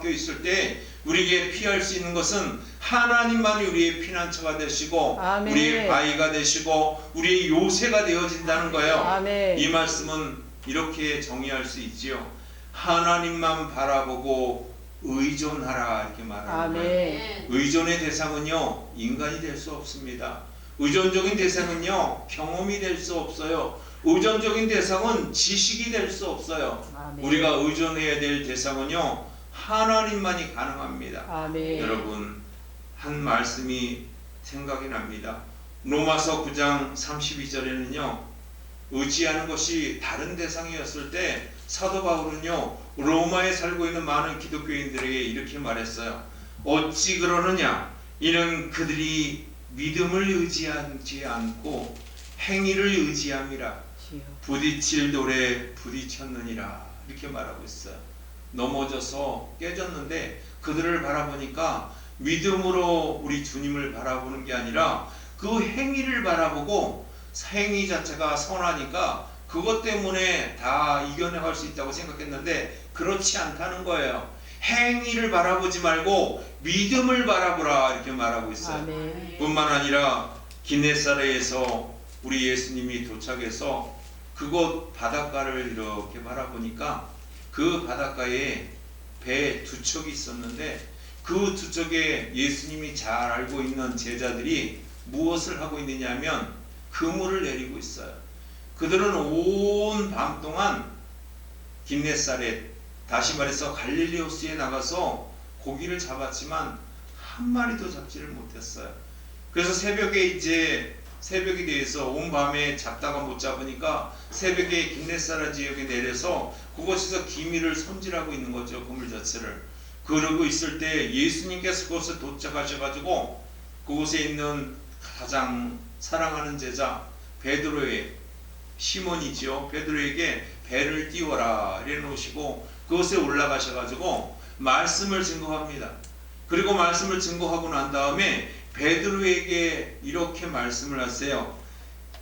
껴 있을 때 우리에게 피할 수 있는 것은 하나님만이 우리의 피난처가 되시고 아멘. 우리의 바위가 되시고 우리의 요새가 되어진다는 거예요. 아멘. 이 말씀은 이렇게 정의할 수 있지요. 하나님만 바라보고 의존하라 이렇게 말하는 거예요. 아멘. 의존의 대상은요 인간이 될 수 없습니다. 의존적인 대상은요 경험이 될 수 없어요. 의존적인 대상은 지식이 될 수 없어요. 아멘. 우리가 의존해야 될 대상은요 하나님만이 가능합니다. 아멘. 여러분 한 말씀이 생각이 납니다. 로마서 9장 32절에는요 의지하는 것이 다른 대상이었을 때 사도 바울은요 로마에 살고 있는 많은 기독교인들에게 이렇게 말했어요. 어찌 그러느냐? 이는 그들이 믿음을 의지하지 않고 행위를 의지함이라. 부딪힐 돌에 부딪혔느니라 이렇게 말하고 있어요. 넘어져서 깨졌는데 그들을 바라보니까 믿음으로 우리 주님을 바라보는 게 아니라 그 행위를 바라보고 행위 자체가 선하니까 그것 때문에 다 이겨내갈 수 있다고 생각했는데 그렇지 않다는 거예요. 행위를 바라보지 말고 믿음을 바라보라 이렇게 말하고 있어요. 아멘. 뿐만 아니라 기네사레에서 우리 예수님이 도착해서 그곳 바닷가를 이렇게 바라보니까 그 바닷가에 배 두 척이 있었는데 그 두 척에 예수님이 잘 알고 있는 제자들이 무엇을 하고 있느냐면 그물을 내리고 있어요. 그들은 온 밤 동안 긴네사렛 다시 말해서 갈릴리 호수에 나가서 고기를 잡았지만 한 마리도 잡지를 못했어요. 그래서 새벽에 이제 새벽이 돼서 온 밤에 잡다가 못 잡으니까 새벽에 긴네사라 지역에 내려서 그곳에서 기미를 손질하고 있는 거죠 그물 자체를. 그러고 있을 때 예수님께서 그곳에 도착하셔가지고 그곳에 있는 가장 사랑하는 제자 베드로의 시몬이지요. 베드로에게 배를 띄워라 이래 놓으시고 그곳에 올라가셔가지고 말씀을 증거합니다. 그리고 말씀을 증거하고 난 다음에 베드로에게 이렇게 말씀을 하세요.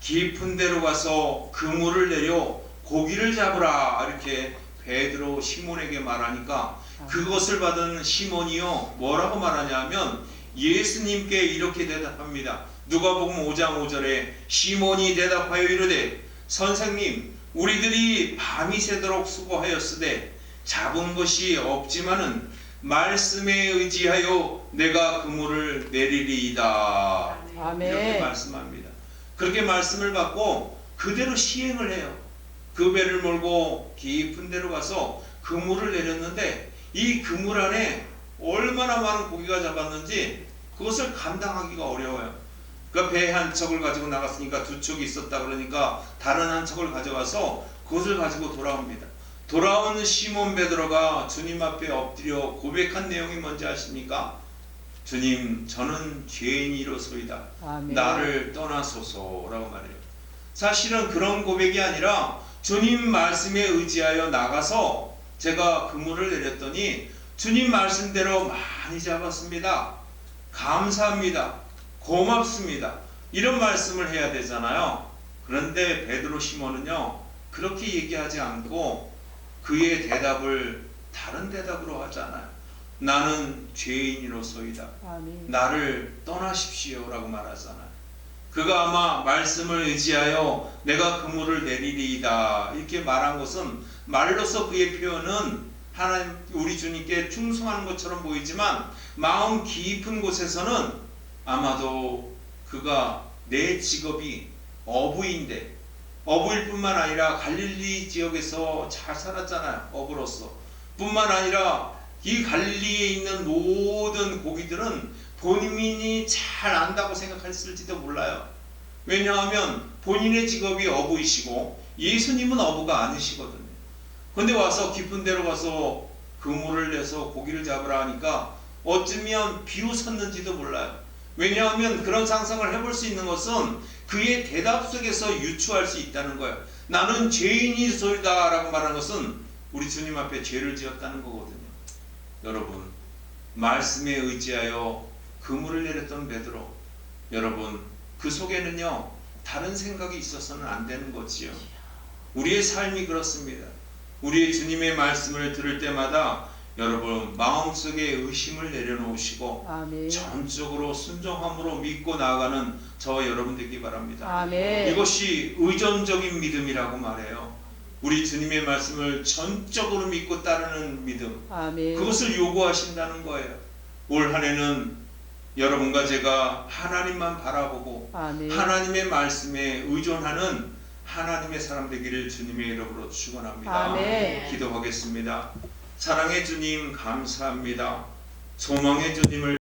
깊은 데로 가서 그물을 내려 고기를 잡으라 이렇게 베드로 시몬에게 말하니까 그것을 받은 시몬이요 뭐라고 말하냐면 예수님께 이렇게 대답합니다. 누가복음 5장 5절에 시몬이 대답하여 이르되 선생님 우리들이 밤이 새도록 수고하였으되 잡은 것이 없지만은 말씀에 의지하여 내가 그물을 내리리이다. 이렇게 아멘. 말씀합니다. 그렇게 말씀을 받고 그대로 시행을 해요. 그 배를 몰고 깊은 데로 가서 그물을 내렸는데 이 그물 안에 얼마나 많은 고기가 잡았는지 그것을 감당하기가 어려워요. 그러니까 배 한 척을 가지고 나갔으니까 두 척이 있었다 그러니까 다른 한 척을 가져가서 그것을 가지고 돌아옵니다. 돌아오는 시몬 베드로가 주님 앞에 엎드려 고백한 내용이 뭔지 아십니까? 주님, 저는 죄인이로소이다. 아멘. 나를 떠나소서라고 말해요. 사실은 그런 고백이 아니라 주님 말씀에 의지하여 나가서 제가 그물을 내렸더니 주님 말씀대로 많이 잡았습니다. 감사합니다. 고맙습니다. 이런 말씀을 해야 되잖아요. 그런데 베드로 시몬은요 그렇게 얘기하지 않고 그의 대답을 다른 대답으로 하잖아요. 나는 죄인이로소이다. 아멘. 나를 떠나십시오라고 말하잖아요. 그가 아마 말씀을 의지하여 내가 그물을 내리리이다 이렇게 말한 것은 말로서 그의 표현은 하나님 우리 주님께 충성하는 것처럼 보이지만 마음 깊은 곳에서는 아마도 그가 내 직업이 어부인데 어부일 뿐만 아니라 갈릴리 지역에서 잘 살았잖아요 어부로서 뿐만 아니라 이 갈릴리에 있는 모든 고기들은 본인이 잘 안다고 생각했을지도 몰라요. 왜냐하면 본인의 직업이 어부이시고 예수님은 어부가 아니시거든요. 근데 와서 깊은 데로 가서 그물을 내서 고기를 잡으라 하니까 어쩌면 비웃었는지도 몰라요. 왜냐하면 그런 상상을 해볼 수 있는 것은 그의 대답 속에서 유추할 수 있다는 거예요. 나는 죄인이 소이다 라고 말하는 것은 우리 주님 앞에 죄를 지었다는 거거든요. 여러분 말씀에 의지하여 그물을 내렸던 베드로 여러분 그 속에는요 다른 생각이 있어서는 안 되는 거지요 우리의 삶이 그렇습니다 우리의 주님의 말씀을 들을 때마다 여러분 마음속에 의심을 내려놓으시고 아멘. 전적으로 순종함으로 믿고 나아가는 저와 여러분 되기 바랍니다. 아멘. 이것이 의존적인 믿음이라고 말해요. 우리 주님의 말씀을 전적으로 믿고 따르는 믿음. 아멘. 그것을 요구하신다는 거예요. 올 한해는 여러분과 제가 하나님만 바라보고 아멘. 하나님의 말씀에 의존하는 하나님의 사람 되기를 주님의 이름으로 축원합니다. 기도하겠습니다. 사랑의 주님 감사합니다. 소망의 주님을